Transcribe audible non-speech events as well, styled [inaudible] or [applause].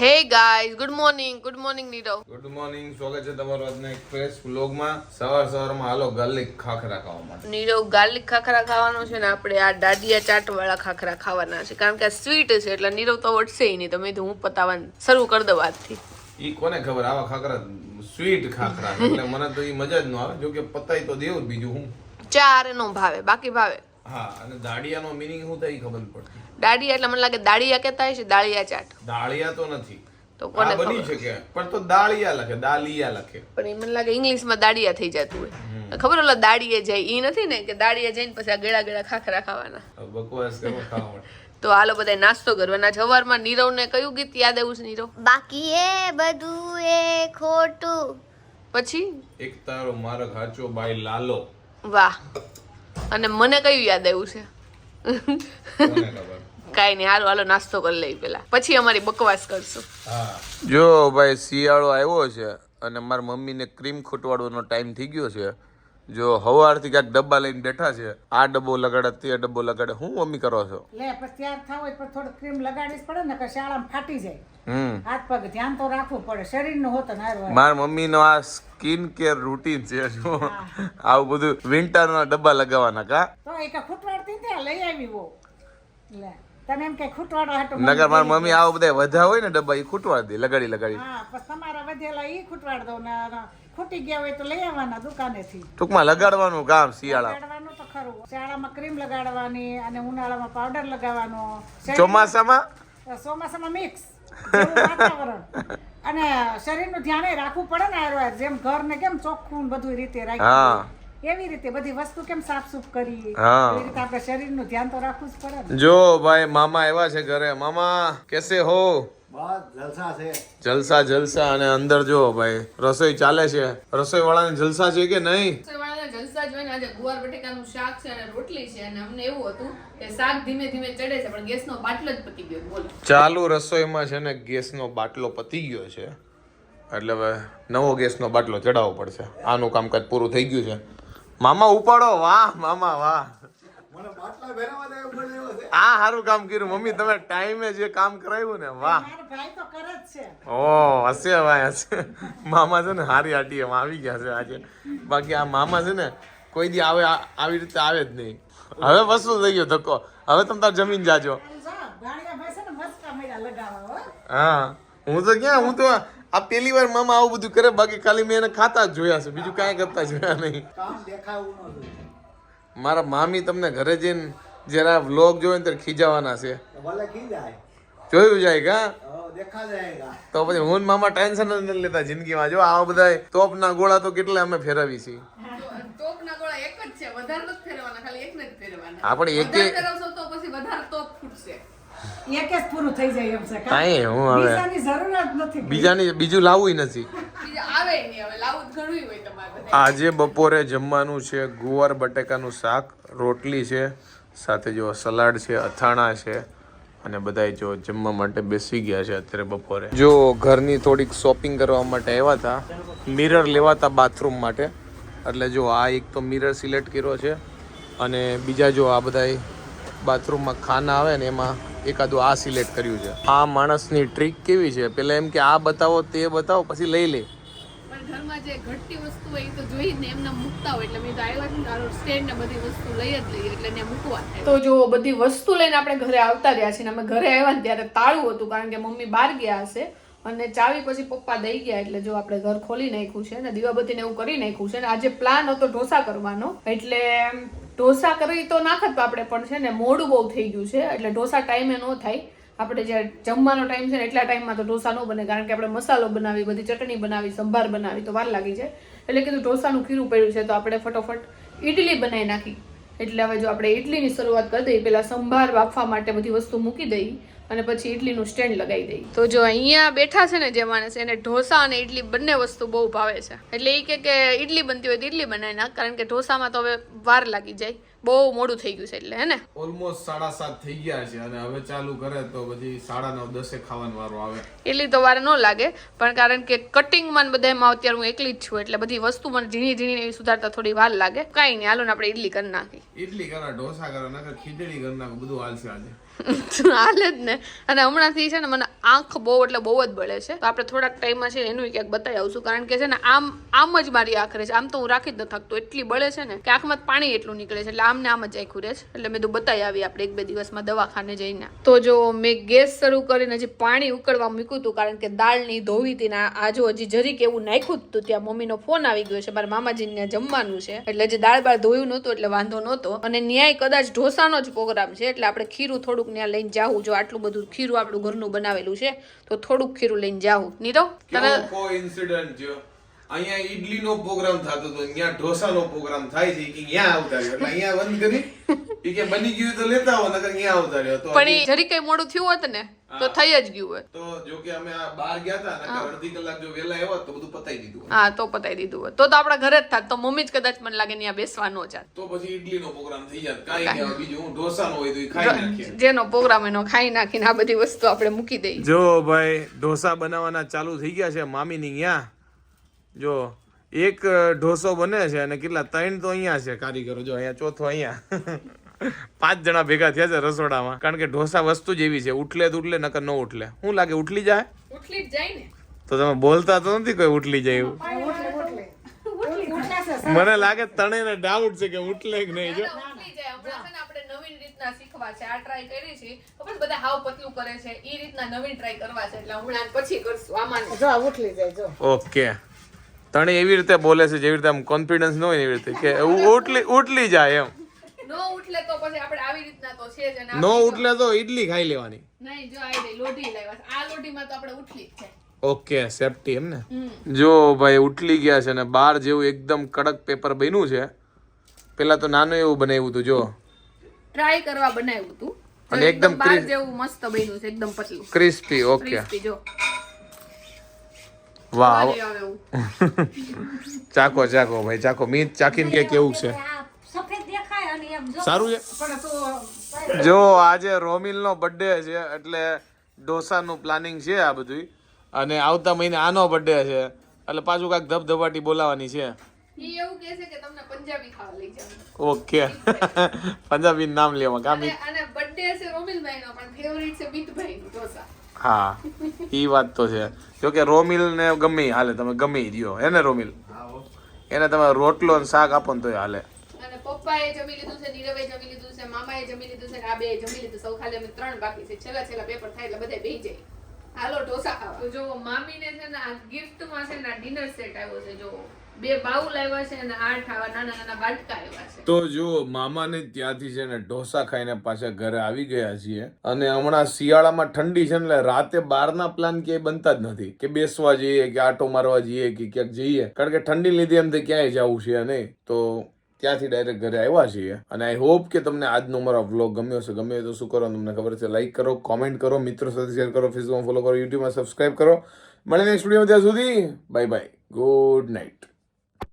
Hey guys good morning good morning Nirav good morning સ્વાગત છે તમારું આજના એક્સપ્રેસ વ્લોગમાં સવાર સવારમાં હાલો ગાર્લિક ખાખરા ખાવા માટે. નીરવ ગાર્લિક ખાખરા ખાવાનો છે ને આપણે આ દાદિયા ચાટ વાળા ખાખરા ખાવાના છે. કારણ કે આ સ્વીટ છે એટલે નીરવ તો વટશે નહીં. તમે તો હું પતાવવાનું શરૂ કરી દઉં આજથી. ઈ કોને ખબર? આવા ખાખરા સ્વીટ ખાખરા એટલે મને તો ઈ મજા જ ન આવે. જો કે પતાઈ તો દેવું બીજું હું. ચાર નો ભાવે બાકી ભાવે. હા અને દાડિયાનો મીનિંગ શું થાય ખબર પડતી. દાડિયા એટલે મને લાગે દાળિયા કહેતા હશે દાળિયા ચાટ. દાળિયા તો નથી. તો કોને બની શકે પણ તો દાળિયા લખે દાલિયા લખે. પણ એ મને લાગે ઇંગ્લિશમાં દાડિયા થઈ જતું હોય. ખબર ઓલા દાડીએ જાય ઈ નથી ને કે દાડીએ જઈને પછી આ ગેડા ગેડા ખાખરા ખાવાના. બકવાસ કરો ખાવા તો હાલો બધા નાસ્તો કરવાના. સવારમાં નીરવને કયું ગીત યાદ આવ્યું છે નીરવ? બાકી એ બધું એ ખોટું. પછી? એક તારો મારો ખાચો બાઈ લાલો. વાહ. અને મને કયું યાદ આવ્યું છે? કાંઈ નહીં હાલો હાલો નાસ્તો કરી લઈ પેલા પછી અમારી બકવાસ કરશું. જો ભાઈ શિયાળો આવ્યો છે અને મારા મમ્મીને ક્રીમ ખૂટવાડવાનો ટાઈમ થઈ ગયો છે જો હવારથી ક્યાંક ડબ્બા લઈને બેઠા છે આ ડબ્બો લગાડે તે ડબ્બો લગાડે હું મમ્મી કરો છો? લે પછી તૈયાર થાવ હોય પણ થોડું ક્રીમ લગાડીશ પડે ને કે શાળામાં ફાટી જાય. હમ. હાથ પગ ધ્યાન તો રાખવું પડે શરીરનું હોતો ના માર મમ્મીનો આ સ્કિન કેર રૂટીન છે જો. આવું બધું વિન્ટરના ડબ્બા લગાવવાના કા? તો એક ખૂટવાડતી ને લઈ આવી લે. તને એમ કે ખૂટવાડો હતો નગર માર મમ્મી આવો બધા વધા હોય ને ડબ્બા એ ખૂટવાડ દે લગાડી લગાડી. હા પછી તમારા વધેલા એ ખૂટવાડ દો ને ખૂટી ગયા હોય તો લઈ આવવાના દુકાનેથી. ટૂંકમાં લગાડવાનું કામ શિયાળા. લગાડવાનું તો ખરું. શિયાળામાં ક્રીમ લગાડવાની અને ઉનાળામાં પાવડર લગાવવાનો. ચોમાસામાં? ચોમાસામાં મિક્સ વાતાવરણ. [laughs] અને શરીરનું ધ્યાન રાખવું પડે ને જેમ ઘર ને કેમ ચોખ્ખું બધું રીતે હા. એવી રીતે બધી વસ્તુ કેમ સાફ સુફ કરી હા. એવી રીતે આપણે શરીરનું ધ્યાન તો રાખવું જ પડે જો ભાઈ મામા એવા છે ઘરે. મામા કેસે હો? જલસા જલસા અને અંદર જો ભાઈ રસોઈ ચાલે છે. રસોઈ વાળાને જલસા છે કે નહીં? જલસા જોઈને આજે ગુવાર બટેકાનું શાક છે અને રોટલી છે અને અમને એવું હતું કે શાક ધીમે ધીમે ચડે છે પણ ગેસનો બાટલો જ પતી ગયો બોલો. ચાલુ રસોઈમાં છે ને ગેસનો બાટલો પતી ગયો છે. એટલે હવે નવો ગેસનો બાટલો ચડાવવો પડશે. આનું કામકાજ પૂરું થઈ ગયું છે. મામા ઉપાડો. વાહ મામા વાહ. આ સારું કામ કર્યું. મમ્મી તમે ટાઈમે જે કામ કરાવ્યું ને વાહ. મારો ભાઈ તો કરે જ છે. ઓ હશે ભાઈ હશે મામા છે ને હારી આટી એમ આવી ગયા છે આજે. બાકી આ મામા છે ને કોઈ દી આવે આવી રીતે આવે જ નહીં. હવે વસૂલ થઈ ગયો ધક્કો. હવે તમે તાર જમીન જાજો. જા, ગાળિયા ભાઈ છે ને મસ્કા મળ્યા લગાવવા હો. હા. હું તો ક્યાં હું તો આ પેલી વાર મામા આવું બધું કરે બાકી ખાલી મેં એને ખાતા જ જોયા છે. બીજું કાંઈ કરતા જોયા નહીં. મારા મામી તમને ઘરે જઈને જરા વ્લોગ જોવે ને ત્યારે ખીજાવાના છે. જોયું જાય કા? તો પછી હું મામા ટેન્શન જ નથી લેતા જિંદગીમાં. જો આવા બધા તોપના ગોળા તો કેટલા અમે ફેરવી છીએ. તોપના ગોળા એક જ છે. વધારે નથી ફેરવાના ખાલી એકને જ ફેરવાના. આપણે એક તો પછી વધારે તોપ ફૂટશે. એક જ પૂરું થઈ જાય એમ છે કાંઈ હું હવે બીજાની જરૂર જ નથી બીજાની બીજું લાવવું નથી. આવે નહીં હવે લાવું જ ઘણું હોય તમારે આજે બપોરે જમવાનું છે ગુવાર બટેકાનું શાક રોટલી છે સાથે જો સલાડ છે અથાણા છે અને બધાય જો જમવા માટે બેસી ગયા છે અત્યારે બપોરે. જો ઘરની થોડીક શોપિંગ કરવા માટે આવ્યા હતા મિરર લેવા હતા બાથરૂમ માટે. એટલે જો આ એક તો મિરર સિલેક્ટ કર્યો છે અને બીજા જો આ બધાય બાથરૂમમાં ખાના આવે ને એમાં એકાદું આ સિલેક્ટ કર્યું છે. આ માણસની ટ્રીક કેવી છે? પેલા એમ કે આ બતાવો તે બતાવો પછી લઈ લે. ઘરમાં જે ઘટતી વસ્તુ હોય એ તો જોઈને એમને મૂકતા હોય એટલે મેં તો આવ્યા છે તારો સ્ટેન્ડ ને બધી વસ્તુ લઈ જ લઈએ એટલે એને મૂકવા તો જો બધી વસ્તુ લઈને આપણે ઘરે આવતા રહ્યા છીએ અમે ઘરે આવ્યા ને ત્યારે તાળું હતું કારણ કે મમ્મી બહાર ગયા હશે અને ચાવી પછી પપ્પા દઈ ગયા એટલે જો આપણે ઘર ખોલી નાખ્યું છે ને દીવાબત્તીને એવું કરી નાખ્યું છે ને આજે પ્લાન હતો ઢોસા કરવાનો એટલે ઢોસા કરી તો નાખત આપણે, પણ છે ને મોડું બહુ થઈ ગયું છે, એટલે ઢોસા ટાઈમે ન થાય. આપણે જ્યારે જમવાનો ટાઈમ છે ને એટલા ટાઈમમાં તો ઢોસા ન બને, કારણ કે આપણે મસાલો બનાવી, બધી ચટણી બનાવી, સંભાર બનાવી, તો વાર લાગી જાય. એટલે કીધું ઢોસાનું ખીરું પડ્યું છે, તો આપણે ફટોફટ ઇડલી બનાવી નાખી. એટલે હવે જો આપણે ઇડલીની શરૂઆત કરી દઈએ, પહેલાં સંભાર બાફવા માટે બધી વસ્તુ મૂકી દઈ અને પછી ઇડલીનું સ્ટેન્ડ લગાવી દઈ. તો જો અહીંયા બેઠા છે ને જે માણસ એને ઢોસા અને ઇડલી બંને વસ્તુ બહુ ભાવે છે. એટલે એ કે કે ઇડલી બનતી હોય તો ઇડલી બનાવી નાખ કારણ કે ઢોસામાં તો હવે વાર લાગી જાય. બહુ મોડું થઈ ગયું છે એટલે હે ને? ઓલમોસ્ટ સાડા સાત થઈ ગયા છે અને હવે ચાલુ કરે તો પછી સાડા નવ દસે ખાવાનો વારો આવે. એટલી તો વાર ન લાગે પણ કારણ કે કટિંગમાં ને બધામાં અત્યારે હું એકલી જ છું એટલે બધી વસ્તુ મને ઝીણી ઝીણી એવી સુધારતા થોડી વાર લાગે. કાંઈ નહીં હાલો ને આપણે ઇડલી કરી નાખી ઇડલી કરા ઢોસા કરા નાખે ખીચડી કરી નાખો બધું હાલશે આજે. હાલે જ ને. અને હમણાંથી છે ને મને આંખ બહુ એટલે બહુ જ બળે છે. તો આપણે થોડાક ટાઈમમાં છે એનું ક્યાંક બતાવી આવશું. કારણ કે છે ને આમ આમ જ મારી આંખ રહે છે. આમ તો હું રાખી જ ન થકતો એટલી બળે છે ને કે આંખમાં પાણી એટલું નીકળે છે. એટલે આમ ને આમ જ આખું રહે છે. એટલે મેં તો બતાવી આવી આપણે એક બે દિવસમાં દવાખાને જઈને. તો જો મેં ગેસ શરૂ કરીને હજી પાણી ઉકળવા મૂક્યું હતું, કારણ કે દાળની ધોવી હતી ને આજુ હજી જરીક એવું નાખ્યું હતું, ત્યાં મમ્મીનો ફોન આવી ગયો છે. મારા મામાજીને જમવાનું છે. એટલે જે દાળ બાળ ધોયું નહોતું, એટલે વાંધો નહોતો. અને ન્યાય કદાચ ઢોસાનો જ પ્રોગ્રામ છે. એટલે આપણે ખીરું થોડુંક ત્યાં લઈને જાઉં. જો આટલું બધું ખીરું આપણું ઘરનું બનાવેલું છે તો થોડુંક ખીરું લઈને જાઉં. નીરવ તને કોઇન્સિડન્ટ જો અહીંયા ઈડલી નો પ્રોગ્રામ થતો હતો અહીંયા ઢોસા નો પ્રોગ્રામ થાય છે કે અહીંયા આવતા એટલે અહીંયા બંધ કરી કે બની ગયું તો લેતા આવો નકર અહીંયા આવતા રહ્યો તો પણ જરી કઈ મોડું થયું હોત ને? તો થઈ જ ગયું હોય. તો જો કે અમે આ બહાર ગયા હતા નકર અડધી કલાક જો વેલા આવ્યા તો બધું પતાઈ દીધું. હા તો પતાઈ દીધું હોય. તો તો આપણા ઘરે જ થાત. તો મમ્મી જ કદાચ મને લાગે ત્યાં બેસવા ન જાત. તો પછી ઈડલી નો પ્રોગ્રામ થઈ જાત. કાઈ કે બીજું હું ઢોસા નો હોય તો ખાઈ નાખીએ. જેનો પ્રોગ્રામ એનો ખાઈ નાખીને આ બધી વસ્તુ આપણે મૂકી દઈએ. જો ભાઈ ઢોસા બનાવવાના ચાલુ થઈ ગયા છે મામીની અહીંયા જો એક ઢોસો બને છે અને કેટલા? ત્રણ તો અહીંયા છે કારીગરો. જો અહીંયા ચોથો અહીંયા. [laughs] પાંચ જણા ભેગા થયા છે રસોડામાં. કારણ કે ઢોસા વસ્તુ જ એવી છે ઉઠલે તો ઉઠલે નકર ન ઉઠલે. શું લાગે ઉઠલી જાય? ઉઠલી જાય ને. તો તમે બોલતા તો નથી કોઈ ઉઠલી જાય એવું? મને લાગે તણેને ડાઉટ છે કે ઉઠલે કે નહીં જો. રીતના શીખવા છે. આ ટ્રાય કરી છે. ખબર બધા હાવ પતલું કરે છે. એ રીતના નવીન ટ્રાય કરવા છે. એટલે હમણાં પછી કરશું. આમાં જો ઉઠલી જાય જો. ઓકે. તણે એવી રીતે બોલે છે જેવી રીતે આમ કોન્ફિડન્સ ન હોય એવી રીતે કે ઉઠલી ઉઠલી જાય એમ. નો ઉઠલે તો પછી આપણે આવી રીતના તો છે જ નો ઉઠલે તો ઈડલી ખાઈ લેવાની. નહીં જો આવી રહી લોઢી લાવ્યા આ લોઢીમાં તો આપણે ઉઠલી જ છે. ઓકે સેફટી એમ ને? જો ભાઈ ઉઠલી ગયા છે ને બાર જેવું એકદમ કડક પેપર બન્યું છે. પેલા તો નાનું એવું બનાવ્યું હતું જો. ટ્રાય કરવા બનાવ્યું હતું. અને એકદમ બાર જેવું મસ્ત બન્યું છે એકદમ પતલું. ક્રિસ્પી ઓકે ક્રિસ્પી જો. વાહ [laughs] ચાકો ચાકો ભાઈ ચાકો મીત ચાકીને કે કેવું છે [laughs] આ સફેદ દેખાય અને એમ જો સારું છે? જો આજે રોમિલનો બર્થડે છે એટલે ઢોસાનું પ્લાનિંગ છે આ બધું અને આવતા મહિને આનો બર્થડે છે એટલે પાછું કાંઈક ધબધબાટી બોલાવાની છે. ઈ એવું કહે છે કે તમને પંજાબી ખાવા લઈ જાવ ઓકે. [laughs] પંજાબી નામ લેવા કામ અને અને બર્થડે છે રોમિલભાઈ નો પણ ફેવરિટ છે મિતભાઈ ઢોસા હા એ વાત તો છે. જો કે રોમિલ ને ગમે હાલે તમે ગમે રહ્યો. હે ને રોમિલ? એને તમે રોટલો ને શાક આપો ને તોય હાલે. અને પપ્પાએ જમી લીધું છે નીરવે જમી લીધું છે મામાએ જમી લીધું છે આ બે જમી લીધું સૌ ખાલી અમે ત્રણ બાકી છે. છેલ્લા છેલ્લા પેપર થાય એટલે બધા બેસી જાય. હાલો ઢોસા ખાવા. તો જો મામીને છે ને આ ગિફ્ટમાં છે ને ડિનર સેટ આવ્યો છે જો બે બાઉલ આવ્યા છે અને આઠ આવા નાના નાના બાટકા આવ્યા છે. તો જો મામાને ત્યાંથી છે ને ઢોસા ખાઈને પાછા ઘરે આવી ગયા છીએ. અને હમણાં શિયાળામાં ઠંડી છે ને એટલે રાતે બહારના પ્લાન ક્યાંય બનતા જ નથી. કે બેસવા જઈએ કે આટો મારવા જઈએ કે ક્યાંક જઈએ. કારણ કે ઠંડી લીધે એમ તો ક્યાંય જવું છે નહીં. તો ત્યાંથી ડાયરેક્ટ ઘરે આવ્યા છીએ. અને આઈ હોપ કે તમને આજનો મારો વ્લોગ ગમ્યો હશે. ગમ્યો તો શું કરો? તમને ખબર છે લાઇક કરો કોમેન્ટ કરો, મિત્રો સાથે શેર કરો ફેસબુકમાં ફોલો કરો યુટ્યુબમાં સબસ્ક્રાઇબ કરો. મળે નેક્સ્ટ વીડિયો ત્યાં સુધી. Bye bye good night